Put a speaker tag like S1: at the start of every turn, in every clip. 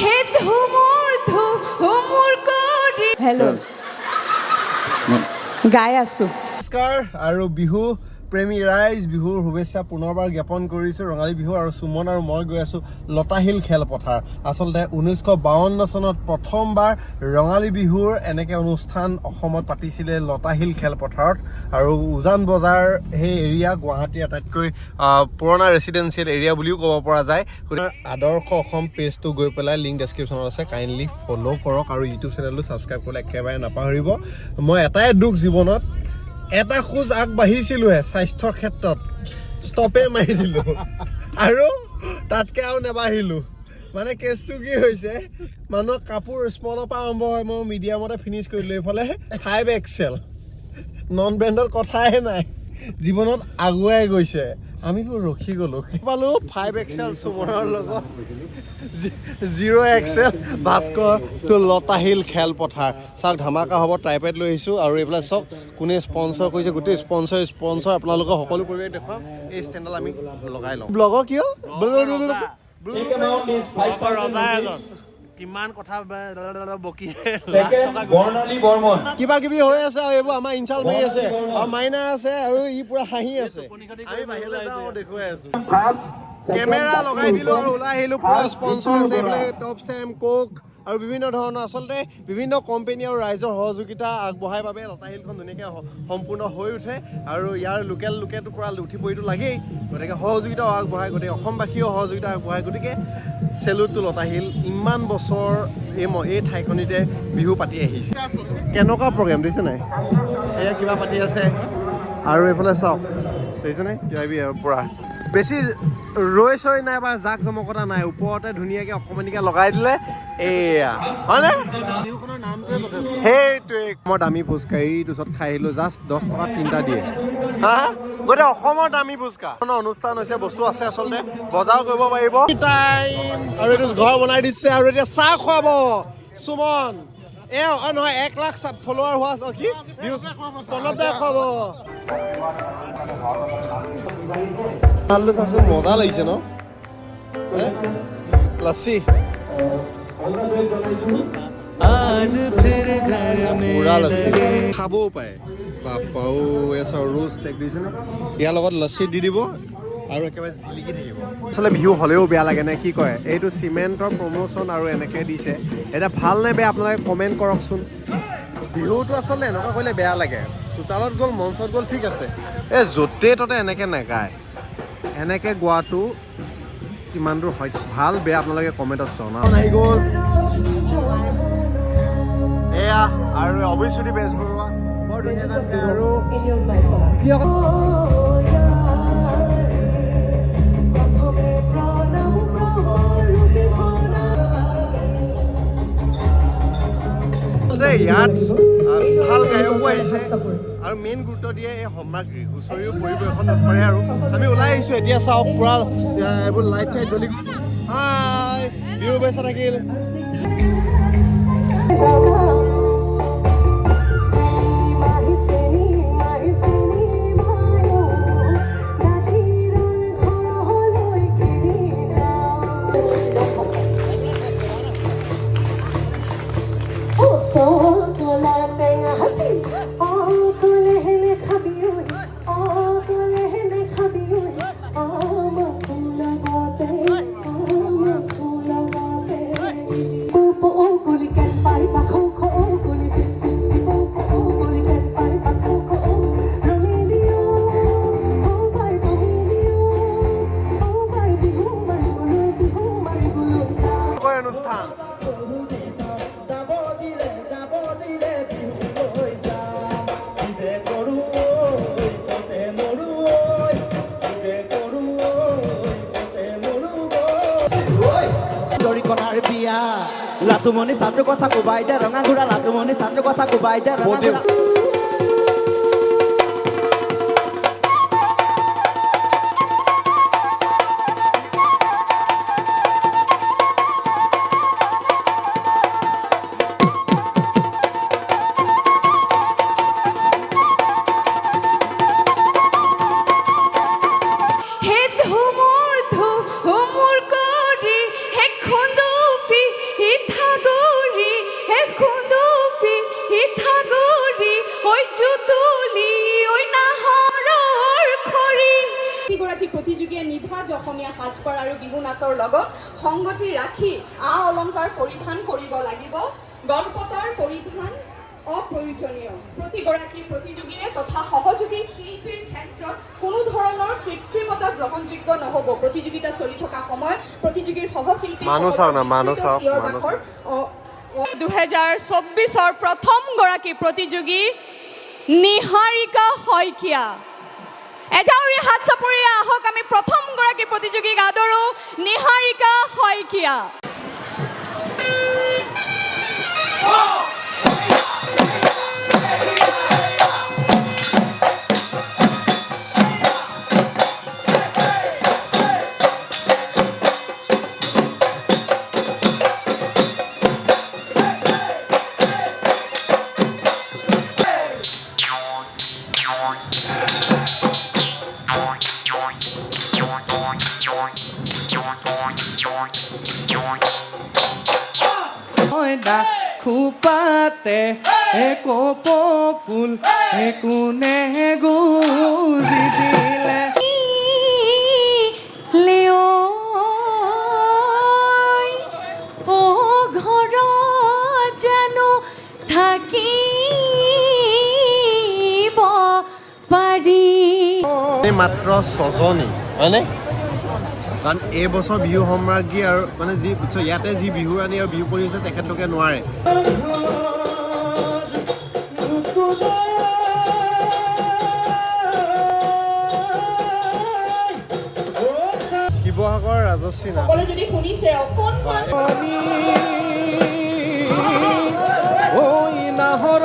S1: হে ধুমুৰ ধুমুৰ কৰি হেল্ল' গাই আছোঁ।
S2: নমস্কাৰ আৰু বিহু প্ৰেমী ৰাইজ বিহুৰ শুভেচ্ছা পুনৰবাৰ জ্ঞাপন কৰিছোঁ। ৰঙালী বিহু আৰু সুমন আৰু মই গৈ আছোঁ লতাশিল খেলপথাৰ। আচলতে ঊনৈছশ বাৱন্ন চনত প্ৰথমবাৰ ৰঙালী বিহুৰ এনেকৈ অনুষ্ঠান অসমত পাতিছিলে লতাশিল খেলপথাৰত। আৰু উজান বজাৰ সেই এৰিয়া গুৱাহাটীৰ আটাইতকৈ পুৰণা ৰেচিডেঞ্চিয়েল এৰিয়া বুলিও ক'ব পৰা যায়। আদৰ্শ অসম পেজটো গৈ পেলাই লিংক ডেছক্ৰিপশ্যনত আছে। কাইণ্ডলি ফ'ল' কৰক আৰু ইউটিউব চেনেলটো ছাবস্ক্ৰাইব কৰিবলৈ একেবাৰে নাপাহৰিব। মই এটাই দুখ জীৱনত এটা খোজ আগবাঢ়িছিলোহে স্বাস্থ্যৰ ক্ষেত্ৰত। ষ্টপে মাৰি দিলোঁ। আৰু তাতকৈ আৰু নেবাঢ়িলোঁ। মানে কেছটো কি হৈছে মানুহৰ কাপোৰ স্মলৰ পৰা আৰম্ভ হয় মই মিডিয়ামতে ফিনিছ কৰিলোঁ এইফালে ফাইভ এক্সেল নন ব্ৰেণ্ডৰ কথাই নাই। জীৱনত আগুৱাই গৈছে। আমিবোৰ ৰখি গ'লোঁ। পালোঁ ফাইভ এক্সেল চুমনৰ লগত। জিৰ' এক্সেল ভাস্কৰ টু লতাশিল খেলপথাৰ। চাওক ধামাকা হ'ব ট্ৰাইপেড লৈ আহিছোঁ আৰু এইবিলাক চাওক কোনে স্পনচৰ কৰিছে। গোটেই স্পনচৰ স্পনচৰ আপোনালোকৰ সকলো পৰিৱেশ দেখুৱাম। এই ষ্টেণ্ডডাল আমি লগাই লওঁ। ব্লগৰ কিয়? ৰজা এজন। কিমান কথা বকি
S3: বৰ্ণালী বৰ্মন।
S2: কিবা কিবি হৈ আছে আৰু এইবোৰ আমাৰ ইনচাল মাৰি আছে। আৰু মাইনা আছে আৰু ই পুৰা হাঁহি আছে। আমি বাহিৰলৈ যাওঁ দেখুৱাই আছো। কেমেৰা লগাই দিলো আৰু ওলাই আহিলো পুৰা স্পনচৰ আছে এইবিলাক টপ চেম কোক আৰু বিভিন্ন ধৰণৰ আচলতে বিভিন্ন কোম্পানী আৰু ৰাইজৰ সহযোগিতা আগবঢ়াই বাবে লতাশিলখন ধুনীয়াকৈ সম্পূৰ্ণ হৈ উঠে আৰু ইয়াৰ লোকেল লোকেতো পূৰা উঠি পৰিটো লাগেই। গতিকে সহযোগিতাও আগবঢ়ায় গতিকে অসমবাসীয়েও সহযোগিতা আগবঢ়ায় গতিকে চেলুটটো লতাশিল ইমান বছৰ এই ম- এই ঠাইখনিতে বিহু পাতি আহিছে। কেনেকুৱা প্ৰগ্ৰেম দেখিছে নাই? এয়া কিবা পাতি আছে। আৰু এইফালে চাওক। দেখিছেনে কিবা কিবি পূৰা। বেছি ৰৈ চৈ নাই বা জাক জমকতা নাই ওপৰতে ধুনীয়াকৈ অকণমানিকৈ লগাই দিলে এয়া। হয়নে? সেইটোৱে। মই দামী ফুচকা এইটো ওচৰত খাই আহিলোঁ জাষ্ট দহ টকাত তিনিটা দিয়ে। হা? গোটেই অসমৰ দামী ফুচকা। অনুষ্ঠান হৈছে বস্তু আছে আচলতে বজাৰ কৰিব পাৰিব। টাইম আৰু এইটো ঘৰ বনাই দিছে আৰু এতিয়া চাহ খুৱাব। সুমন এ নহয় এক লাখ ফলোৱাৰ হোৱা কি? খুৱাব। আলু চাচোন মজা লাগিছে ন? লাচি আজ খাবও পায়। বাপাও এচাৰ ৰোজ চেক দিছে ন। ইয়াৰ লগত লাচি দি দিব আৰু একেবাৰে জিলিকি থাকিব। আচলতে ভিউ হ'লেও বেয়া লাগে নে? কি কয়? এইটো চিমেণ্টৰ প্ৰমোশ্যন আৰু এনেকৈ দিছে। এতিয়া ভালো নে বেয়া আপোনালোকে কমেণ্ট কৰকচোন। বিহুটো আচলতে এনেকুৱা কৰিলে বেয়া লাগে। চোতালত গ'ল মঞ্চত গ'ল ঠিক আছে। এই য'তে ত'তে এনেকৈ নাগায়। এনেকৈ গোৱাটো কিমান দূৰ হয় ভালো বেয়া আপোনালোকে কমেণ্টত জনাওক আহি গ'ল। এয়া আৰু অভিশ্ৰুতি বেজবৰুৱা বৰ ধুনীয়া আৰু আচলতে ইয়াত ভালো গায়কো আহিছে। আৰু মেইন গুৰুত্ব দিয়ে এই সামগ্ৰী হুঁচৰিও পৰিৱেশন কৰে আৰু আমি ওলাই আহিছোঁ এতিয়া চাওক পূৰা এইবোৰ লাইট চাইট জ্বলি গ'ল। হাই বিহু বেচা থাকিল।
S3: মৰো ঐ। দৰিকণাৰ বিয়া লাটুমণি চাটোৰ কথা কোবাই দে ৰঙা ঘোঁৰা লাটুমণি চাটোৰ কথা কোবাই দে ৰঙা
S1: সাজপাৰ আৰু বিহু নাচৰ লগত সংগতি ৰাখি আ অলংকাৰ পৰিধান কৰিব লাগিব। গলপতাৰ পৰিধান অপ্ৰয়োজনীয়। প্ৰতিগৰাকী প্ৰতিযোগীয়ে তথা সহযোগী শিল্পীৰ ক্ষেত্ৰত কোনো ধৰণৰ কৃত্ৰিমতা গ্ৰহণযোগ্য নহ'ব। প্ৰতিযোগিতা চলি থকা সময়ত প্ৰতিযোগীৰ সহশিল্পী দুহেজাৰ চৌব্বিছৰ প্ৰথমগৰাকী প্ৰতিযোগী নিহাৰিকা শইকীয়া। এজাউৰি হাত চাপৰি আহক আমি প্ৰথমগৰাকী প্ৰতিযোগীক আদৰোঁ নিহাৰিকা শইকীয়া।
S3: খোপাতে একপ ফুল একোনে গুজি দিলে
S2: মাত্ৰ ছজনী হয়নে? কাৰণ এইবছৰ বিহু সম্ৰাজ্ঞী আৰু মানে যি ইয়াতে যি বিহু ৰাণী আৰু বিহু কৰি আছে তেখেতলোকে নোৱাৰে। শিৱসাগৰ ৰাজশ্ৰী
S1: সকলোৱে যদি শুনিছে অকণমান
S3: নাহৰৰ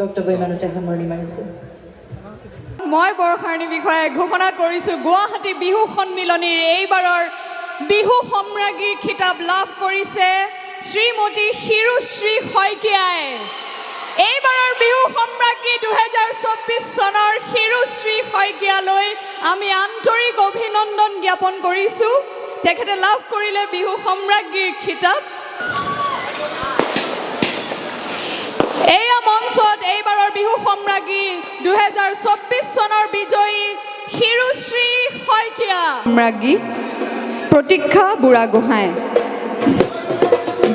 S4: বক্তব্য ইমানতে সামৰণি মাৰিছোঁ
S1: মই বৰষাৰণীৰ বিষয়ে ঘোষণা কৰিছোঁ, গুৱাহাটী বিহু সন্মিলনীৰ এইবাৰৰ বিহু সম্ৰাজ্ঞীৰ খিতাপ লাভ কৰিছে শ্ৰীমতী শিৰুশ্ৰী শইকীয়াই। এইবাৰৰ বিহু সম্ৰাজ্ঞী দুহেজাৰ চৌব্বিছ চনৰ শিৰুশ্ৰী শইকীয়ালৈ আমি আন্তৰিক অভিনন্দন জ্ঞাপন কৰিছোঁ। তেখেতে লাভ কৰিলে বিহু সম্ৰাজ্ঞীৰ খিতাপ। এয়া মঞ্চত এইবাৰৰ বিহু সম্ৰাজ্ঞী দুহেজাৰ চৌব্বিছ চনৰ বিজয়ী শিৰুশ্ৰী শইকীয়া। সম্ৰাজ্ঞী প্ৰতীক্ষা বুঢ়াগোহাঁই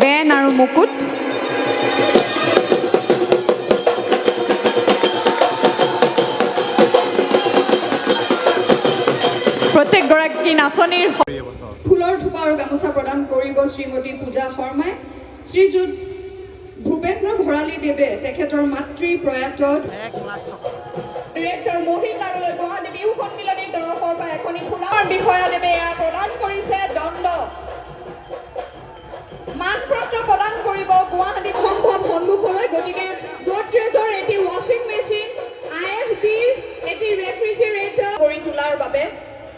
S1: বেন আৰু মুকুট প্ৰত্যেকগৰাকী নাচনীৰ ফুলৰ থোপা আৰু গামোচা প্ৰদান কৰিব শ্ৰীমতী পূজা শৰ্মাই। শ্ৰীযুত ভূপেন্দ্ৰ ভৰালী দেৱে তেখেতৰ মাতৃ প্ৰয়াত ডিৰেক্টৰ মোহিত নাৰুলৈ গুৱাহাটী বিহু সন্মিলনীৰ তৰফৰ পৰা এখনি ফুলৰ বিষয়াদেৱে এয়া প্ৰদান কৰিছে দণ্ড। মানপত্ৰ প্ৰদান কৰিব গুৱাহাটী সম্ভৱ সন্মুখলৈ গতিকে গডৰেজৰ এটি ৱাশ্বিং মেচিন আই এফ বিৰ এটি ৰেফ্ৰিজাৰেটৰ কৰি তোলাৰ বাবে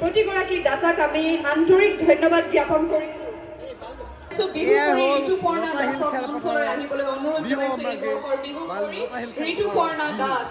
S1: প্ৰতিগৰাকী দাতাক আমি আন্তৰিক ধন্যবাদ জ্ঞাপন কৰিছোঁ। So, বিহু কৰি ঋতুপৰ্ণা দাসক মঞ্চলৈ আহিবলৈ অনুৰোধ জনাইছো এই বৰ্ষৰ বিহু কৰি ঋতুপৰ্ণা দাস।